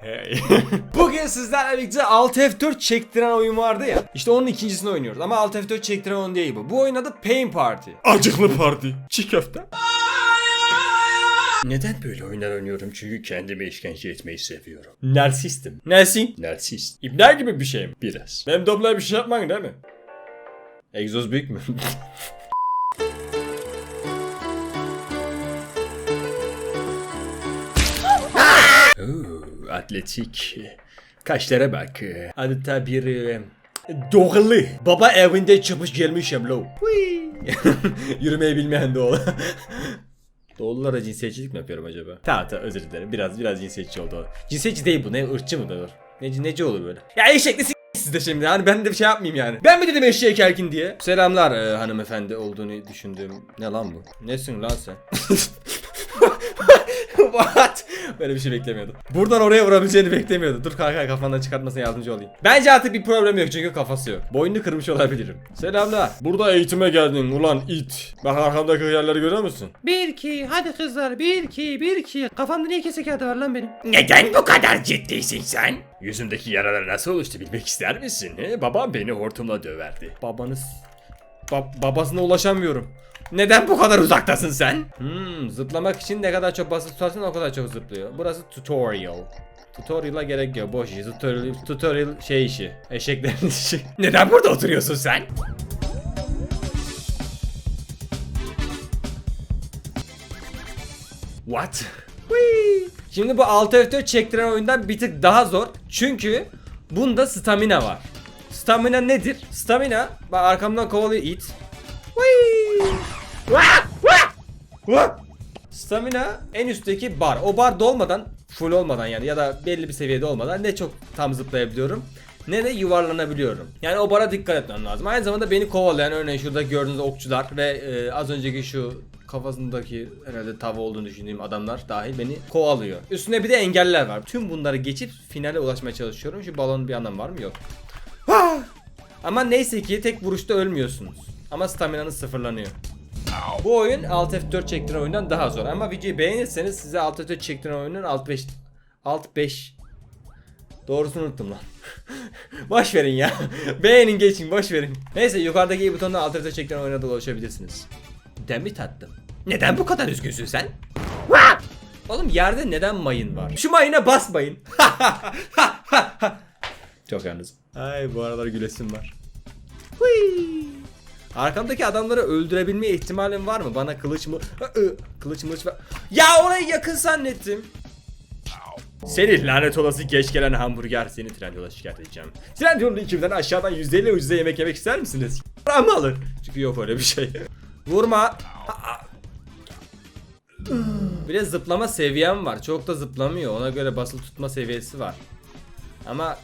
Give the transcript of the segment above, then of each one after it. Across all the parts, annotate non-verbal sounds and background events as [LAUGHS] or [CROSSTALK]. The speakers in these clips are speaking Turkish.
Hey. [LAUGHS] Bugün sizlerle birlikte Alt F4 çektiren oyun vardı ya. İşte onun ikincisini oynuyoruz ama Alt F4 çektiren oyun değil bu. Bu oyun adı Pain Party. Acıklı parti. Çiğ köfte. Neden Böyle oyunlar oynuyorum çünkü kendime işkence etmeyi seviyorum. Narsistim. Nesin? Narsist. İbner gibi bir şey mi? Biraz. Benim dobla bir şey yapman değil mi? Egzoz büyük mü? [LAUGHS] atletik. Kaşlara bak. Adeta bir doğalı. Baba evinde çıkmış gelmişim lo. [LAUGHS] Yürümeyi bilmeyen doğulu. [LAUGHS] Doğululara cinsiyetçilik mi yapıyorum acaba? Tamam tamam özür dilerim. Biraz biraz cinsiyetçi oldu. Cinsiyetçi değil bu ne ırkçı mı olur? Neci, neci olur böyle? Ya eşekli siz de şimdi hani ben de bir şey yapmayayım yani. Ben mi dedim eşeğe erkin diye? Selamlar e, hanımefendi olduğunu düşündüğüm. Ne lan bu? Nesin lan sen? [LAUGHS] [LAUGHS] What? Böyle bir şey beklemiyordum. Buradan oraya vurabileceğini beklemiyordum. Dur kanka kafandan çıkartmasına yardımcı olayım. Bence artık bir problem yok çünkü kafası yok. Boynunu kırmış olabilirim. Selamlar. Burada eğitime geldin ulan it. Bak arkamdaki yerleri görüyor musun? Bir iki hadi kızlar bir iki bir iki kafamda niye kese kağıdı var lan benim? Neden bu kadar ciddisin sen? Yüzümdeki yaralar nasıl oluştu bilmek ister misin? He? Babam beni hortumla döverdi. Babanız Ba- babasına ulaşamıyorum. Neden bu kadar uzaktasın sen? Hmm, zıplamak için ne kadar çok basıp tutarsan o kadar çok zıplıyor. Burası tutorial. Tutorial'a gerek yok. Boş iş. Tutorial, tutorial şey işi. Eşeklerin [LAUGHS] işi. Neden burada oturuyorsun sen? What? Whee! Şimdi bu 6 F4 çektiren oyundan bir tık daha zor. Çünkü bunda stamina var. Stamina nedir? Stamina, bak arkamdan kovalıyor it. Stamina en üstteki bar. O bar dolmadan, full olmadan yani ya da belli bir seviyede olmadan ne çok tam zıplayabiliyorum ne de yuvarlanabiliyorum. Yani o bara dikkat etmem lazım. Aynı zamanda beni kovalayan örneğin şurada gördüğünüz okçular ve e, az önceki şu kafasındaki herhalde tava olduğunu düşündüğüm adamlar dahil beni kovalıyor. Üstüne bir de engeller var. Tüm bunları geçip finale ulaşmaya çalışıyorum. Şu balonun bir anlamı var mı? Yok. Ama neyse ki tek vuruşta ölmüyorsunuz. Ama staminanız sıfırlanıyor. Bu oyun Alt F4 çektiren oyundan daha zor ama videoyu beğenirseniz size Alt F4 çektiren oyunun Alt 5 Alt 5 Doğrusunu unuttum lan. [LAUGHS] boş verin ya. [LAUGHS] Beğenin geçin boş verin. Neyse yukarıdaki i butonla Alt F4 çektiren oyuna da ulaşabilirsiniz. Demi tattım. Neden bu kadar üzgünsün sen? [LAUGHS] Oğlum yerde neden mayın var? Şu mayına basmayın. Çok yalnız. Ay bu aralar gülesim var. Hui. Arkamdaki adamları öldürebilme ihtimalim var mı? Bana kılıç mı? Kılıç mılıç ver. Ya orayı yakın zannettim. Seni lanet olası geç gelen hamburger seni Trendyol'a şikayet edeceğim. Trendyol'un ekibden aşağıdan %50 ucuza yemek yemek ister misiniz? Ama alır. Çünkü yok öyle bir şey. Vurma. Bir de zıplama seviyem var. Çok da zıplamıyor. Ona göre basılı tutma seviyesi var. Ama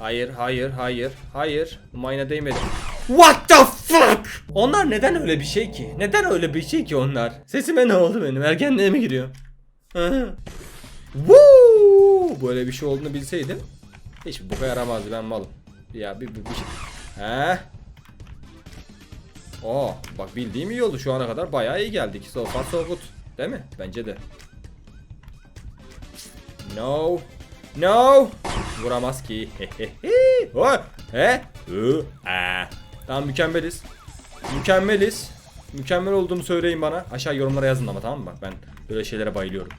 Hayır, hayır, hayır, hayır. Mayına değmedi. What the fuck? Onlar neden öyle bir şey ki? Neden öyle bir şey ki onlar? Sesime ne oldu benim? Ergenliğe mi giriyor? Woo! Böyle bir şey olduğunu bilseydim hiç bu yaramazdı ben malım. Ya bir, bir, bir şey. He? Oo, bak bildiğim iyi oldu şu ana kadar bayağı iyi geldik. So far so good. Değil mi? Bence de. No. No. Vuramaz ki. [LAUGHS] Oy. He? Hı. Aa. Tamam mükemmeliz. Mükemmeliz. Mükemmel olduğumu söyleyin bana. Aşağı yorumlara yazın ama tamam mı? Bak ben böyle şeylere bayılıyorum.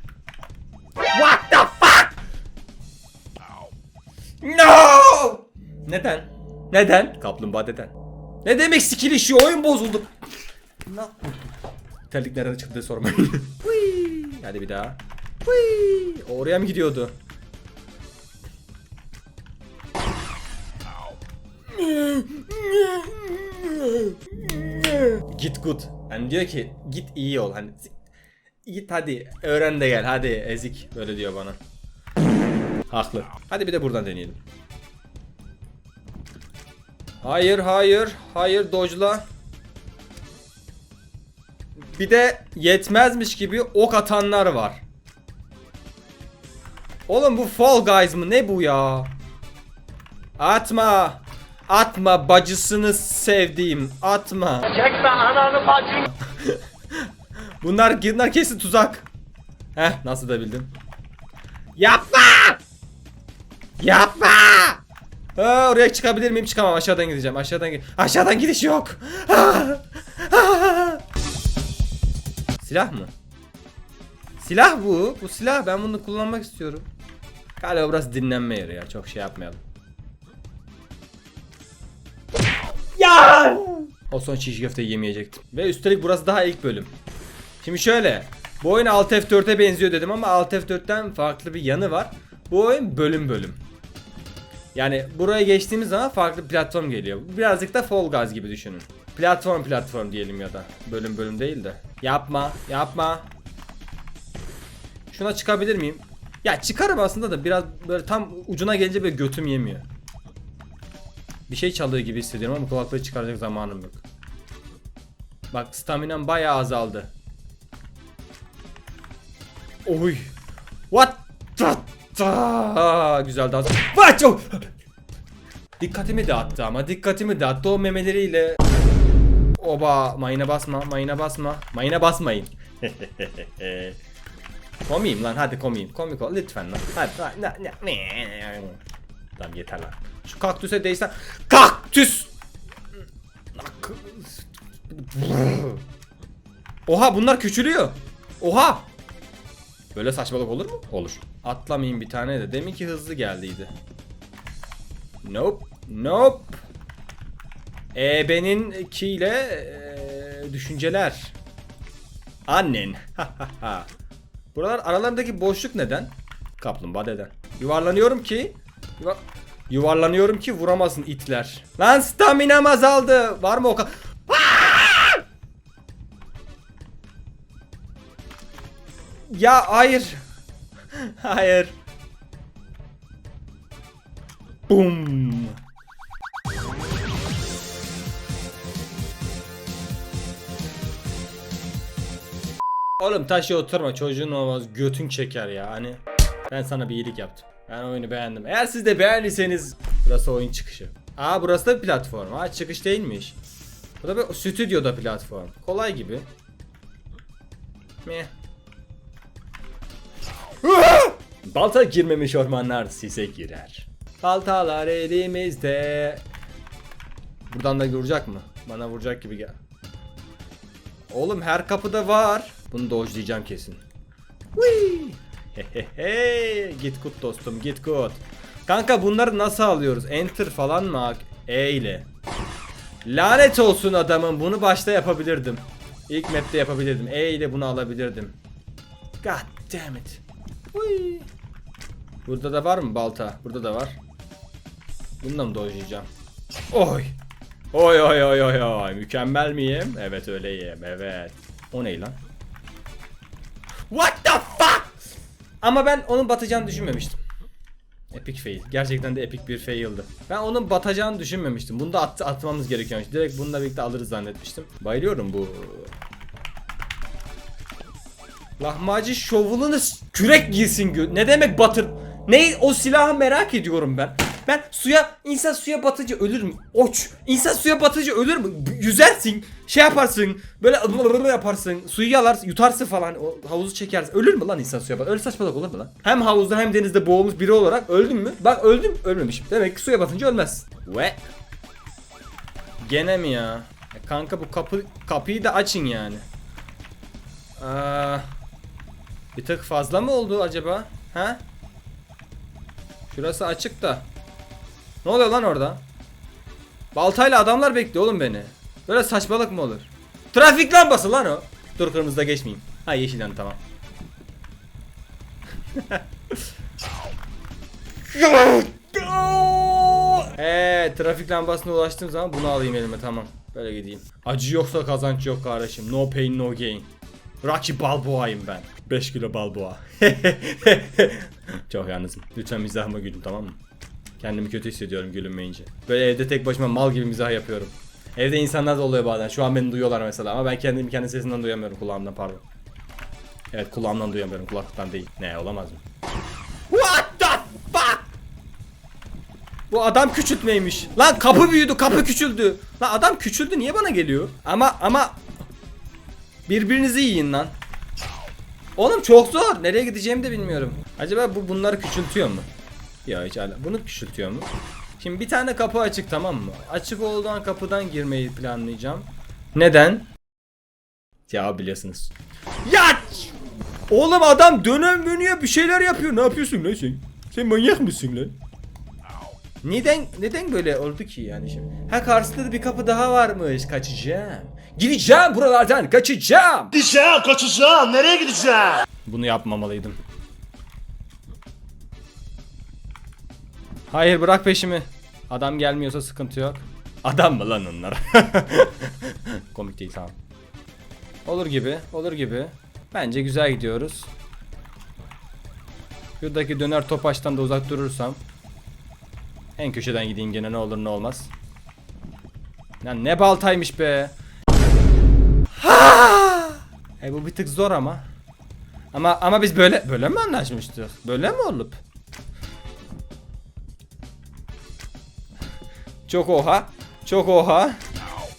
What the fuck? No! Neden? Neden? Kaplumbağa deden. Ne demek skill işi oyun bozuldu. Ne Terlik nereden çıktı sormayın. [LAUGHS] Hadi bir daha. Oraya mı gidiyordu? Git good. Hani diyor ki git iyi ol. Hani git hadi öğren de gel hadi ezik böyle diyor bana. Haklı. Hadi bir de buradan deneyelim. Hayır hayır hayır dojla. Bir de yetmezmiş gibi ok atanlar var. Oğlum bu Fall Guys mı ne bu ya? Atma. Atma bacısını sevdiğim. Atma. Çekme ananı bacını. [LAUGHS] Bunlar bunlar kesin tuzak. Heh nasıl da bildim. Yapma! Yapma! Aa, oraya çıkabilir miyim? Çıkamam. Aşağıdan gideceğim. Aşağıdan gi- Aşağıdan gidiş yok. Ah! [LAUGHS] Ah! Silah mı? Silah bu. Bu silah. Ben bunu kullanmak istiyorum. Galiba burası dinlenme yeri ya. Çok şey yapmayalım. Ya! O son çiğ köfteyi yemeyecektim. Ve üstelik burası daha ilk bölüm. Şimdi şöyle. Bu oyun Alt F4'e benziyor dedim ama Alt F4'ten farklı bir yanı var. Bu oyun bölüm bölüm. Yani buraya geçtiğimiz zaman farklı platform geliyor. Birazcık da Fall Guys gibi düşünün. Platform platform diyelim ya da. Bölüm bölüm değil de. Yapma, yapma. Şuna çıkabilir miyim? Ya çıkarım aslında da biraz böyle tam ucuna gelince böyle götüm yemiyor. Bir şey çalıyor gibi hissediyorum ama kulaklığı çıkaracak zamanım yok. Bak staminam bayağı azaldı. Oy. What? the- the- Güzel dans. What? Oh! Dikkatimi dağıttı ama dikkatimi dağıttı o memeleriyle. Oba mayına basma mayına basma mayına basmayın. [LAUGHS] komiyim lan hadi komiyim komik ol lütfen lan hadi, hadi ne. Tamam yeter lan şu kaktüse değsen kaktüs Oha bunlar küçülüyor Oha Böyle saçmalık olur mu? Olur. Atlamayayım bir tane de. Demin ki hızlı geldiydi. Nope. Nope. E benimkiyle e, düşünceler. Annen. Buralar aralarındaki boşluk neden? Kaplumbağa deden. Yuvarlanıyorum ki yuva- Yuvarlanıyorum ki vuramasın itler. Lan staminam azaldı. Var mı o kadar? Ya hayır. [LAUGHS] hayır. Bum. Oğlum taşı oturma çocuğun olmaz götün çeker ya hani ben sana bir iyilik yaptım. Ben oyunu beğendim. Eğer siz de beğendiyseniz burası oyun çıkışı. Aa burası da bir platform. Aa çıkış değilmiş. Bu da bir stüdyoda platform. Kolay gibi. Meh. [LAUGHS] Balta girmemiş ormanlar size girer. Baltalar elimizde. Buradan da vuracak mı? Bana vuracak gibi gel. Oğlum her kapıda var. Bunu dojlayacağım kesin. Whee! Hehehe. Git kut dostum git kut. Kanka bunları nasıl alıyoruz? Enter falan mı? E ile. Lanet olsun adamın bunu başta yapabilirdim. İlk map'te yapabilirdim. E ile bunu alabilirdim. God damn it. Uy. Burada da var mı balta? Burada da var. Bununla mı dojlayacağım? Oy. Oy oy oy oy oy. Mükemmel miyim? Evet öyleyim. Evet. O ne lan? What the fuck? Ama ben onun batacağını düşünmemiştim. Epic fail. Gerçekten de epic bir fail'dı. Ben onun batacağını düşünmemiştim. Bunu da at atmamız gerekiyormuş. Direkt bununla birlikte alırız zannetmiştim. Bayılıyorum bu Lahmacun şovunu s- kürek girsin gö. Ne demek batır? Ne o silahı merak ediyorum ben. Ben suya insan suya batınca ölür mü? Oç. İnsan suya batınca ölür mü? Yüzersin. Şey yaparsın. Böyle yaparsın. Suyu yalar, yutarsın falan. O havuzu çekersin. Ölür mü lan insan suya bat? Öyle saçmalık olur mu lan? Hem havuzda hem denizde boğulmuş biri olarak öldün mü? Bak öldüm, ölmemişim. Demek ki suya batınca ölmez. Ve Gene mi ya? E kanka bu kapı kapıyı da açın yani. Aa, bir tık fazla mı oldu acaba? Ha? Şurası açık da. Ne oluyor lan orada? Baltayla adamlar bekliyor oğlum beni. Böyle saçmalık mı olur? Trafik lambası lan o. Dur kırmızıda geçmeyeyim. Ha yeşilden tamam. [LAUGHS] Eee trafik lambasına ulaştığım zaman bunu alayım elime tamam. Böyle gideyim. Acı yoksa kazanç yok kardeşim. No pain no gain. Rocky Balboa'yım ben. 5 kilo Balboa. [LAUGHS] Çok yalnızım. Lütfen mizahıma gülün tamam mı? Kendimi kötü hissediyorum gülünmeyince. Böyle evde tek başıma mal gibi mizah yapıyorum. Evde insanlar da oluyor bazen. Şu an beni duyuyorlar mesela ama ben kendimi kendi sesinden duyamıyorum kulağımdan pardon. Evet kulağımdan duyamıyorum kulaklıktan değil. Ne olamaz mı? What the fuck? Bu adam küçültmeymiş. Lan kapı büyüdü, kapı küçüldü. Lan adam küçüldü niye bana geliyor? Ama ama birbirinizi yiyin lan. Oğlum çok zor. Nereye gideceğimi de bilmiyorum. Acaba bu bunları küçültüyor mu? Ya hiç hala. Bunu küçültüyor mu? Şimdi bir tane kapı açık tamam mı? Açık olduğun kapıdan girmeyi planlayacağım. Neden? Ya biliyorsunuz. Ya! Oğlum adam dönem dönüyor bir şeyler yapıyor. Ne yapıyorsun lan sen? Sen manyak mısın lan? Neden neden böyle oldu ki yani şimdi? Ha karşısında da bir kapı daha varmış. Kaçacağım. Gireceğim buralardan kaçacağım. Gideceğim, kaçacağım. Nereye gideceğim? Bunu yapmamalıydım. Hayır bırak peşimi. Adam gelmiyorsa sıkıntı yok. Adam mı lan onlar? [LAUGHS] Komik değil tamam. Olur gibi, olur gibi. Bence güzel gidiyoruz. Şuradaki döner topaçtan da uzak durursam. En köşeden gideyim gene ne olur ne olmaz. Ya ne baltaymış be. Ha! [LAUGHS] E bu bir tık zor ama. Ama ama biz böyle böyle mi anlaşmıştık? Böyle mi olup? Çok oha. Çok oha.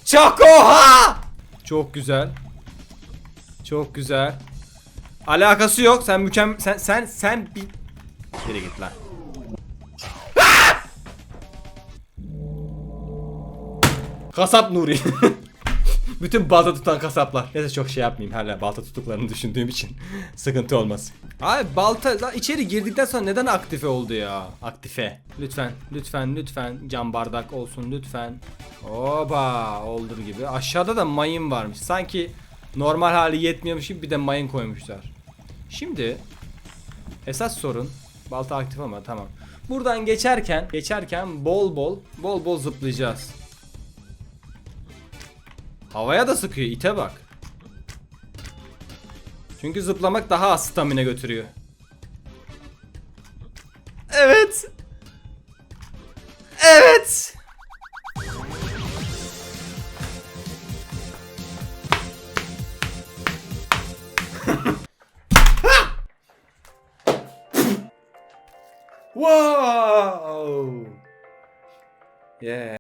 Çok oha. Çok güzel. Çok güzel. Alakası yok. Sen mükemmel sen sen sen bir Geri git lan. Ah! Kasap Nuri. [LAUGHS] Bütün balta tutan kasaplar. Neyse çok şey yapmayayım hala balta tuttuklarını düşündüğüm için [LAUGHS] sıkıntı olmaz. Abi balta lan içeri girdikten sonra neden aktife oldu ya? Aktife. Lütfen, lütfen, lütfen cam bardak olsun lütfen. Oba olur gibi. Aşağıda da mayın varmış. Sanki normal hali yetmiyormuş gibi bir de mayın koymuşlar. Şimdi esas sorun balta aktif ama tamam. Buradan geçerken geçerken bol bol bol bol zıplayacağız. Havaya da sıkıyor ite bak. Çünkü zıplamak daha az stamina götürüyor.